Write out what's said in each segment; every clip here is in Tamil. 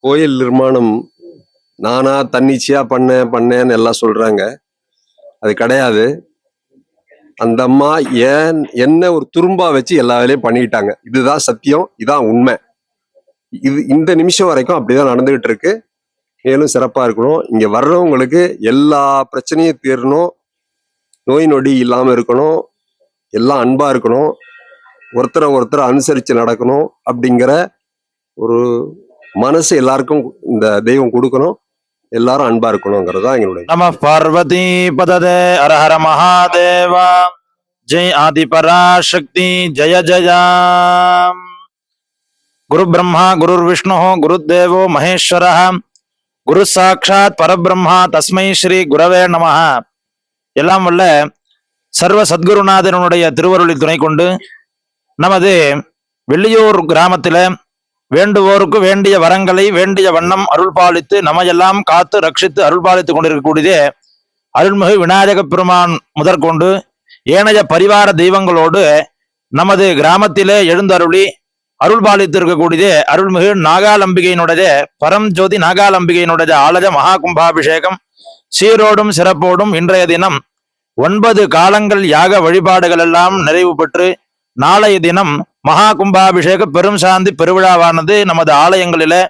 கோயில் நிர்மாணம் நானா தன்னிச்சையா பண்ணேன் பண்ணேன்னு எல்லாம் சொல்றாங்க. அது கிடையாது. அந்த அம்மா ஏன் என்ன ஒரு துரும்பா வச்சு எல்லா வேலையும் பண்ணிட்டாங்க இதுதான் சத்தியம் இதான் உண்மை. இது இந்த நிமிஷம் வரைக்கும் அப்படிதான் நடந்துகிட்டு இருக்கு. மேலும் சிறப்பா இருக்கணும். இங்க வர்றவங்களுக்கு எல்லா பிரச்சனையும் தீரணும். நோய் நொடி இல்லாம இருக்கணும். எல்லாம் அன்பா இருக்கணும். ஒருத்தரை ஒருத்தரை அனுசரிச்சு நடக்கணும் அப்படிங்கிற ஒரு மனசு எல்லாருக்கும் இந்த தெய்வம் கொடுக்கணும். எல்லாரும் அன்பா இருக்கணுங்கிறது தான் எங்களுடைய நம பார்வதி பததே அரஹர மகாதேவா. ஜெய் ஆதி பராசக்தி ஜெய ஜயா. குரு பிரம்மா குருர் விஷ்ணு குருதேவோ மகேஸ்வர. குரு சாட்சாத் பரபிரம்மா தஸ்மை ஸ்ரீ குரவே நம. எல்லாம் வல்ல சர்வ சத்குருநாதனுடைய திருவருளில் துணை கொண்டு நமது வெள்ளியூர் கிராமத்தில் வேண்டுவோருக்கு வேண்டிய வரங்களை வேண்டிய வண்ணம் அருள் பாலித்து நம்மையெல்லாம் காத்து ரட்சித்து அருள் பாலித்துக் கொண்டிருக்கக்கூடியதே அருள்மிகு விநாயக பெருமான் முதற்கொண்டு ஏனைய பரிவார தெய்வங்களோடு நமது கிராமத்திலே எழுந்தருளி அருள் பாலித்திருக்கக்கூடியதே அருள்மிகு நாகாலம்பிகையினுடைய பரம் ஜோதி நாகாலம்பிகையினுடைய ஆலய மகா கும்பாபிஷேகம் சீரோடும் சிறப்போடும் இன்றைய தினம் ஒன்பது காலங்கள் யாக வழிபாடுகள் எல்லாம் நிறைவு பெற்று நாளைய தினம் மகா கும்பாபிஷேக பெரும் சாந்தி பெருவிழாவானது நமது ஆலயங்களில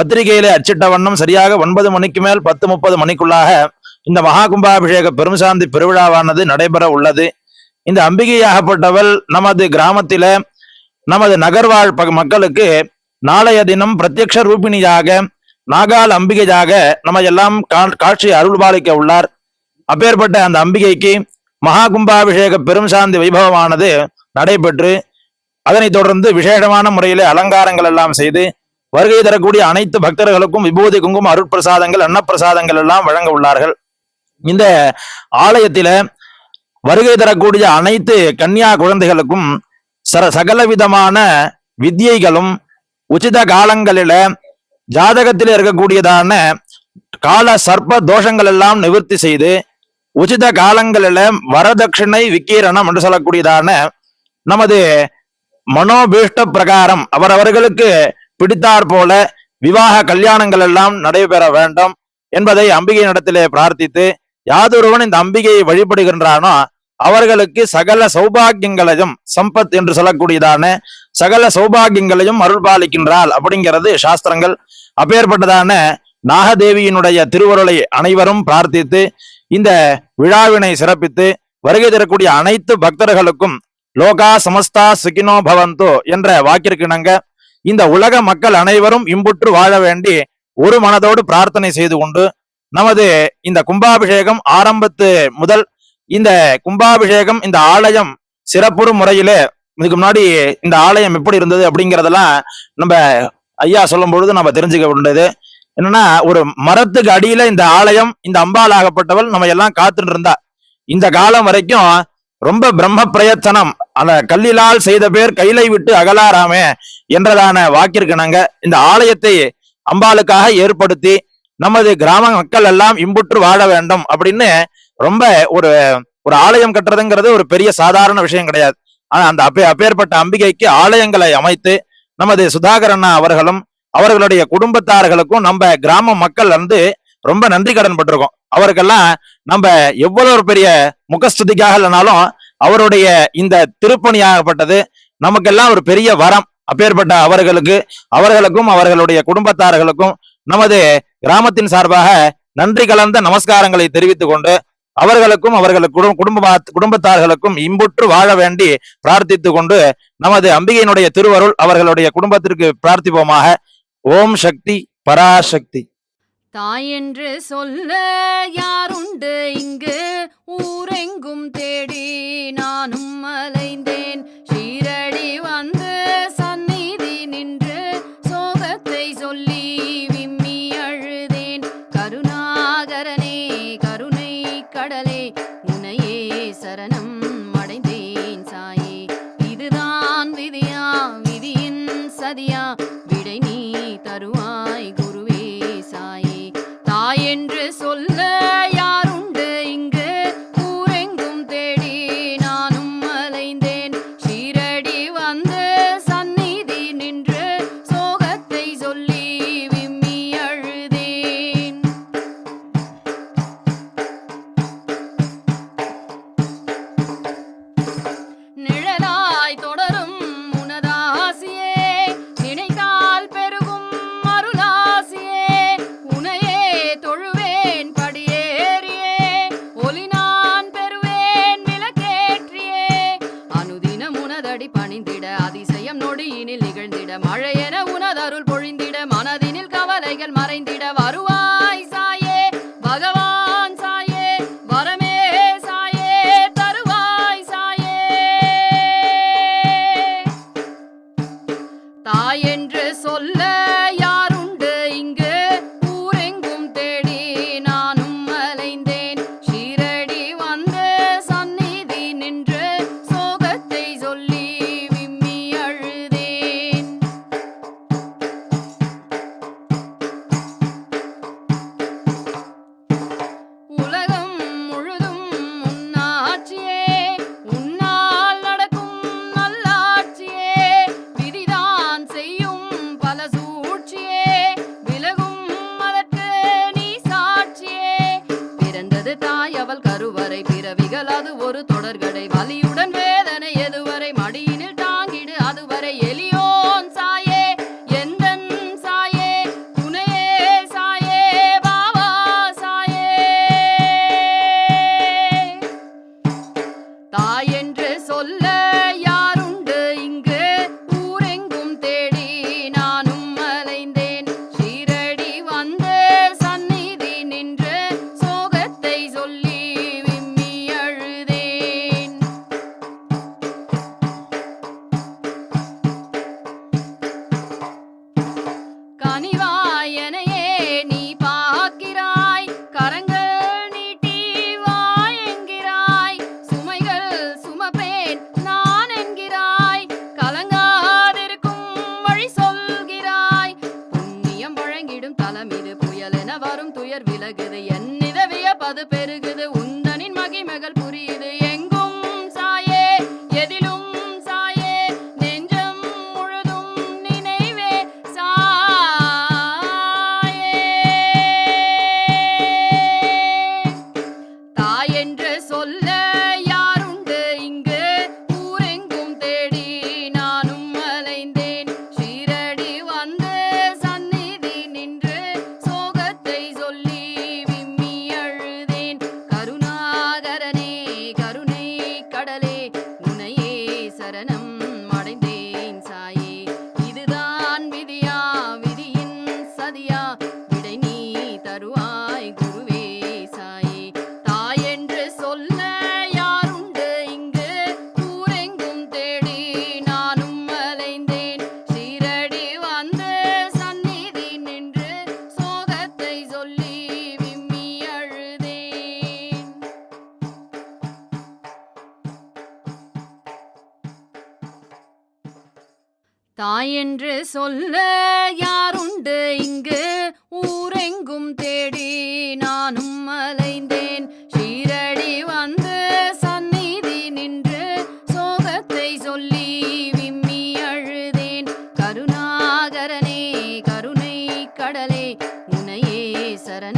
பத்திரிகையில அச்சிட்ட வண்ணம் சரியாக ஒன்பது மணிக்கு மேல் பத்து முப்பது மணிக்குள்ளாக இந்த மகா கும்பாபிஷேக பெரும் சாந்தி பெருவிழாவானது நடைபெற உள்ளது. இந்த அம்பிகையாகப்பட்டவள் நமது கிராமத்தில நமது நகர்வாழ் மக்களுக்கு நாளைய தினம் பிரத்யக்ஷ ரூபிணியாக நாகால் அம்பிகையாக நம்ம எல்லாம் கா- காட்சி அருள்பாலிக்க உள்ளார். அப்பேற்பட்ட அந்த அம்பிகைக்கு மகா கும்பாபிஷேக பெரும் சாந்தி வைபவமானது நடைபெற்று அதனைத் தொடர்ந்து விசேஷமான முறையிலே அலங்காரங்கள் எல்லாம் செய்து வருகை தரக்கூடிய அனைத்து பக்தர்களுக்கும் விபூதி குங்கும அருட்பிரசாதங்கள் அன்னப்பிரசாதங்கள் எல்லாம் வழங்க உள்ளார்கள். இந்த ஆலயத்தில வருகை தரக்கூடிய அனைத்து கன்னியா குழந்தைகளுக்கும் சர சகல விதமான உச்சித காலங்களில ஜாதகத்தில் இருக்கக்கூடியதான கால சர்ப்ப தோஷங்கள் எல்லாம் நிவர்த்தி செய்து உச்சித காலங்களில வரதட்சிணை விக்கீரணம் என்று சொல்லக்கூடியதான நமது மனோபீஷ்ட பிரகாரம் அவரவர்களுக்கு பிடித்தாற் போல விவாக கல்யாணங்கள் எல்லாம் நடைபெற வேண்டும் என்பதை அம்பிகை நடத்திலே பிரார்த்தித்து யாதொருவன் இந்த அம்பிகையை வழிபடுகின்றானோ அவர்களுக்கு சகல சௌபாகியங்களையும் சம்பத் என்று சொல்லக்கூடியதான சகல சௌபாகியங்களையும் அருள் பாலிக்கின்றாள் அப்படிங்கிறது சாஸ்திரங்கள். அப்பேற்பட்டதான நாகதேவியினுடைய திருவருளை அனைவரும் பிரார்த்தித்து இந்த விழாவினை சிறப்பித்து வருகை தரக்கூடிய அனைத்து பக்தர்களுக்கும் லோகா சமஸ்தா சுகினோ பவந்தோ என்ற வாக்கிற்கிணங்க இந்த உலக மக்கள் அனைவரும் இம்புற்று வாழ வேண்டி ஒரு மனதோடு பிரார்த்தனை செய்து கொண்டு நமது இந்த கும்பாபிஷேகம் ஆரம்பத்து முதல் இந்த கும்பாபிஷேகம் இந்த ஆலயம் சிறப்புறு முறையிலே இதுக்கு முன்னாடி இந்த ஆலயம் எப்படி இருந்தது அப்படிங்கறதெல்லாம் நம்ம ஐயா சொல்லும் பொழுது நம்ம தெரிஞ்சுக்க வேண்டியது. என்னன்னா ஒரு மரத்துக்கு அடியில இந்த ஆலயம் இந்த அம்பாள் ஆகப்பட்டவள் நம்ம எல்லாம் காத்துட்டு இருந்தா. இந்த காலம் வரைக்கும் ரொம்ப பிரம்ம பிரயத்தனம். அந்த கல்லிலால் செய்த பேர் கையிலை விட்டு அகலாராமே என்றதான வாக்கிற்கிணங்க இந்த ஆலயத்தை அம்பாளுக்காக ஏற்படுத்தி நமது கிராம மக்கள் எல்லாம் இம்புற்று வாழ வேண்டும் அப்படின்னு ரொம்ப ஒரு ஒரு ஆலயம் கட்டுறதுங்கிறது ஒரு பெரிய சாதாரண விஷயம் கிடையாது. ஆனா அந்த அப்பே அப்பேற்பட்ட அம்பிகைக்கு ஆலயங்களை அமைத்து நமது சுதாகரண்ணா அவர்களும் அவர்களுடைய குடும்பத்தார்களுக்கும் நம்ம கிராம மக்கள் வந்து ரொம்ப நன்றி கடன் பட்டிருக்கோம். அவருக்கெல்லாம் நம்ம எவ்வளவு பெரிய முகஸ்துதிக்காக இல்லைனாலும் அவருடைய இந்த திருப்பணியாகப்பட்டது நமக்கெல்லாம் ஒரு பெரிய வரம் அப்பேற்பட்ட அவர்களுக்கு அவர்களுக்கும் அவர்களுடைய குடும்பத்தார்களுக்கும் நமது கிராமத்தின் சார்பாக நன்றி கலந்த நமஸ்காரங்களை தெரிவித்துக் கொண்டு அவர்களுக்கும் அவர்களுக்கு குடும்ப குடும்பத்தார்களுக்கும் இம்புற்று வாழ வேண்டி பிரார்த்தித்துக் கொண்டு நமது அம்பிகையினுடைய திருவருள் அவர்களுடைய குடும்பத்திற்கு பிரார்த்திப்போமாக. ஓம் சக்தி பராசக்தி. தாயென்று சொல்ல யாருண்டு? இங்கு ஊரெங்கும் தேடி நானும் அலைந்தேன் ஷீரடி வந்து சந்நிதி நின்று சோகத்தை சொல்லி விம்மி அழுதேன். கருணாகரனே கருணை கடலே உனையே சரணம் அடைந்தேன் சாயே. இதுதான் விதியா விதியின் சதியா விடை நீ தருவாய் குருவே சாயே. என்று சொல்ல கருவறை பிறவிகள் அது ஒரு தொடர்கடை வலியுடன் வே விலக ஞானம் சொல்ல யாருண்டு? இங்கு ஊரெங்கும் தேடி நானும் அலைந்தேன் ஷீரடி வந்து சந்நிதி நின்று சோகத்தை சொல்லி விம்மி அழுதேன். கருணாகரனே கருணை கடலே உனையே சரண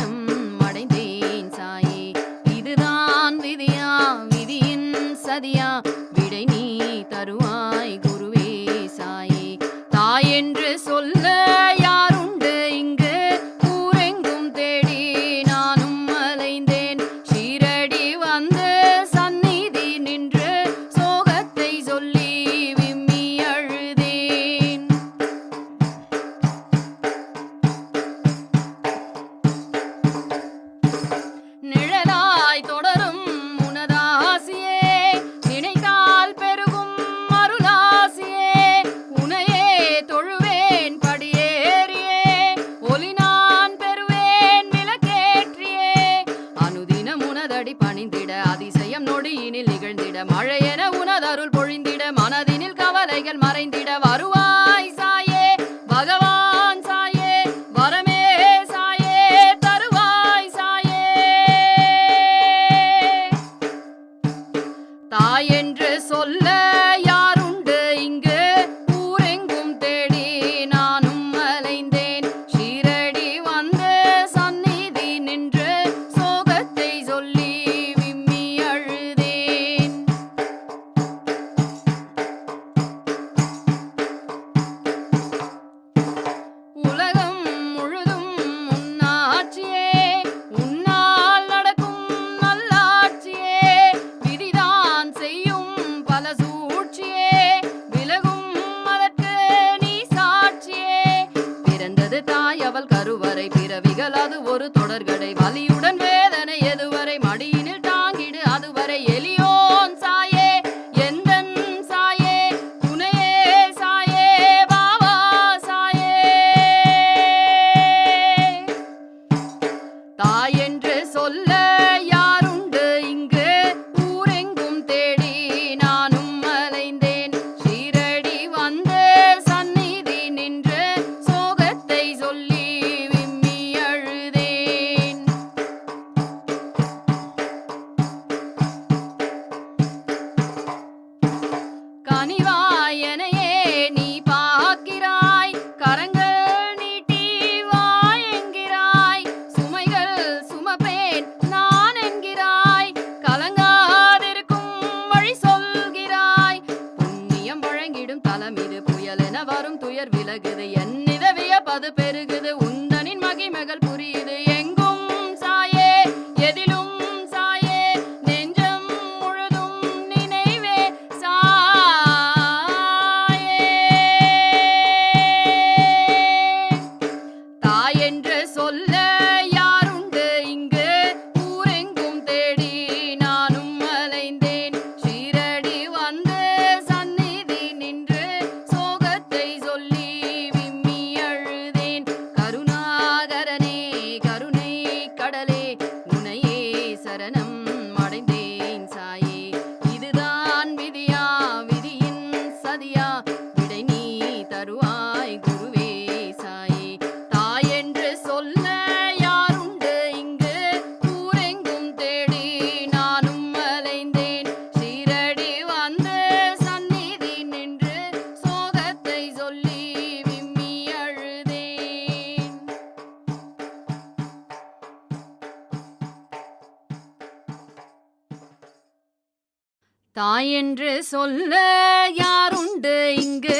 பிறவிகள் ஒரு தொடர்கடை வலியுடன் சொல்ல யாருண்டு இங்கு?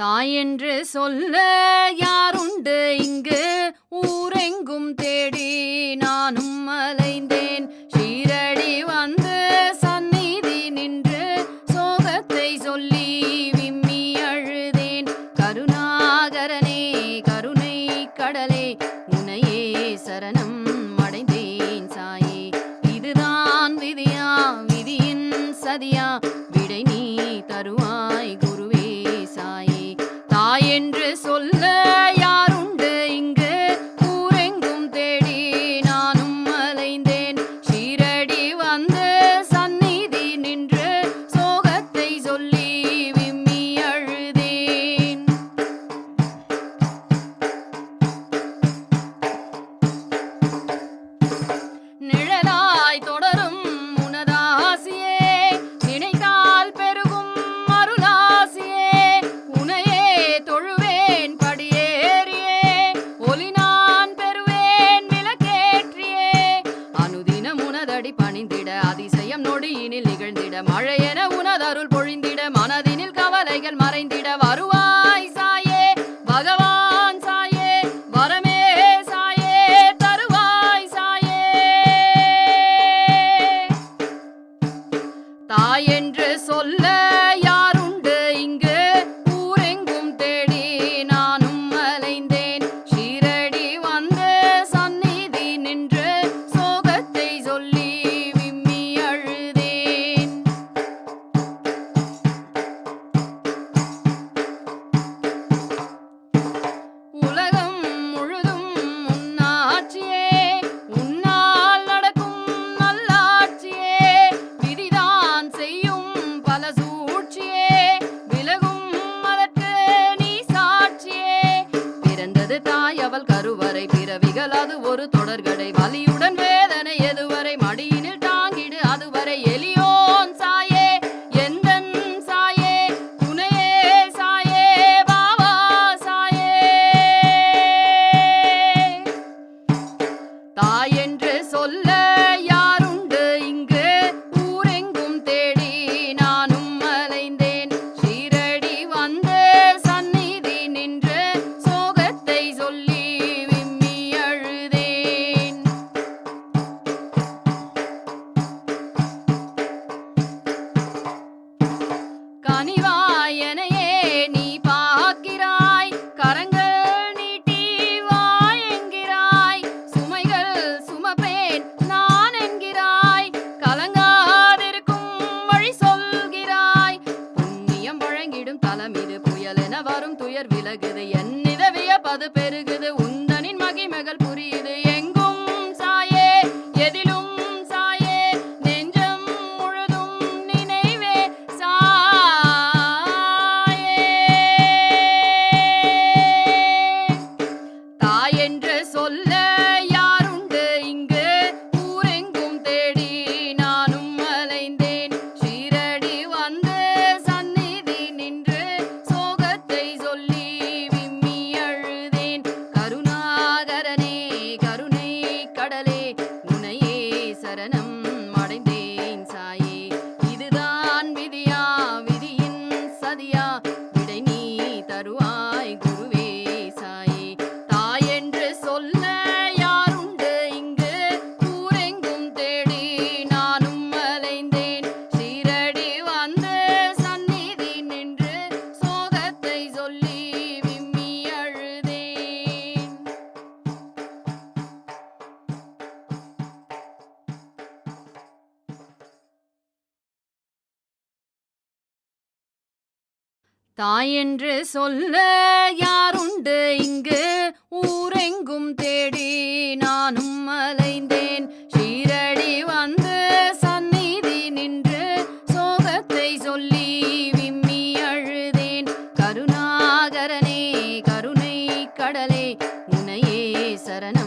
தாயென்று சொல்ல யாருண்டு? இங்கு ஊரெங்கும் தேடி கலங்கிடும் தளமிது புயல் என வரும் துயர் விலகுது. என் நிதவிய பது பெருகுது. உன் like doing. தாயென்று சொல்ல யாருண்டு? இங்கு ஊரெங்கும் தேடி நானும் அலைந்தேன் ஷீரடி வந்து சந்நிதி நின்று சோகத்தை சொல்லி விம்மி அழுதேன். கருணாகரனே கருணை கடலே உனையே சரணம்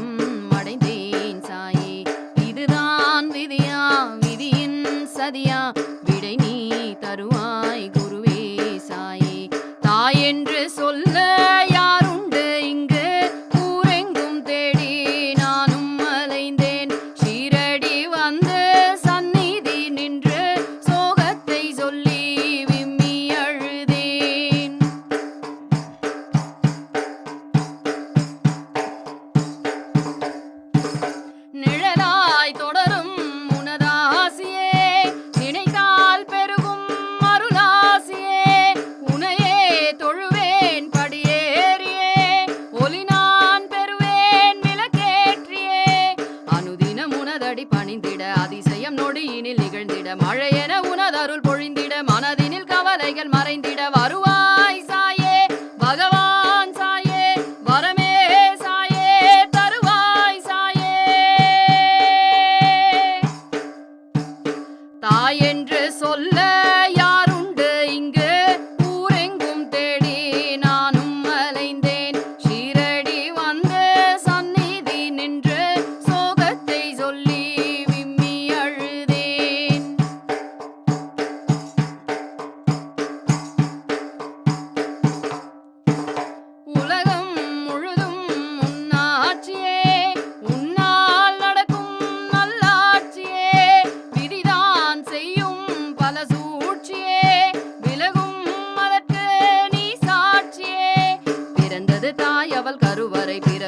அடி பணிந்திட அதிசயம் நொடியினில் நிகழ்ந்திட மழை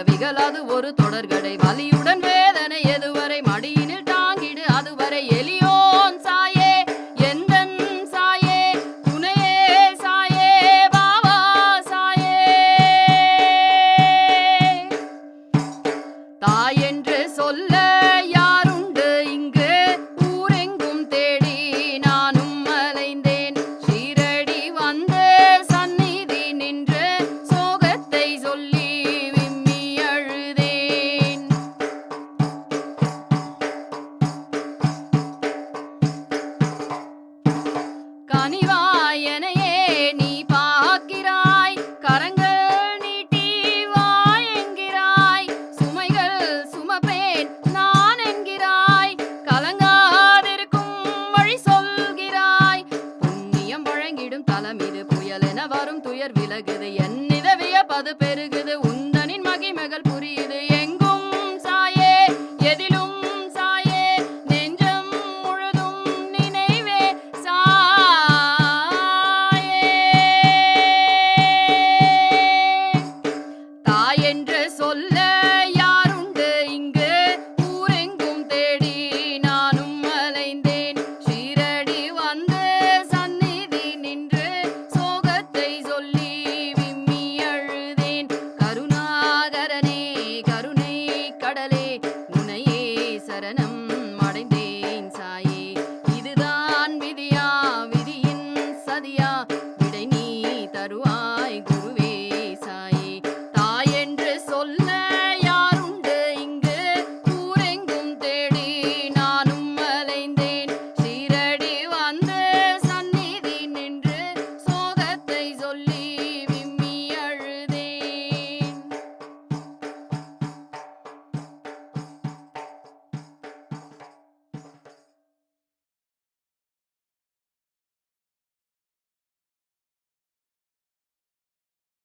விகலாது ஒரு தொடர்கடை உயர் விலகுது. என் நிதவிய பது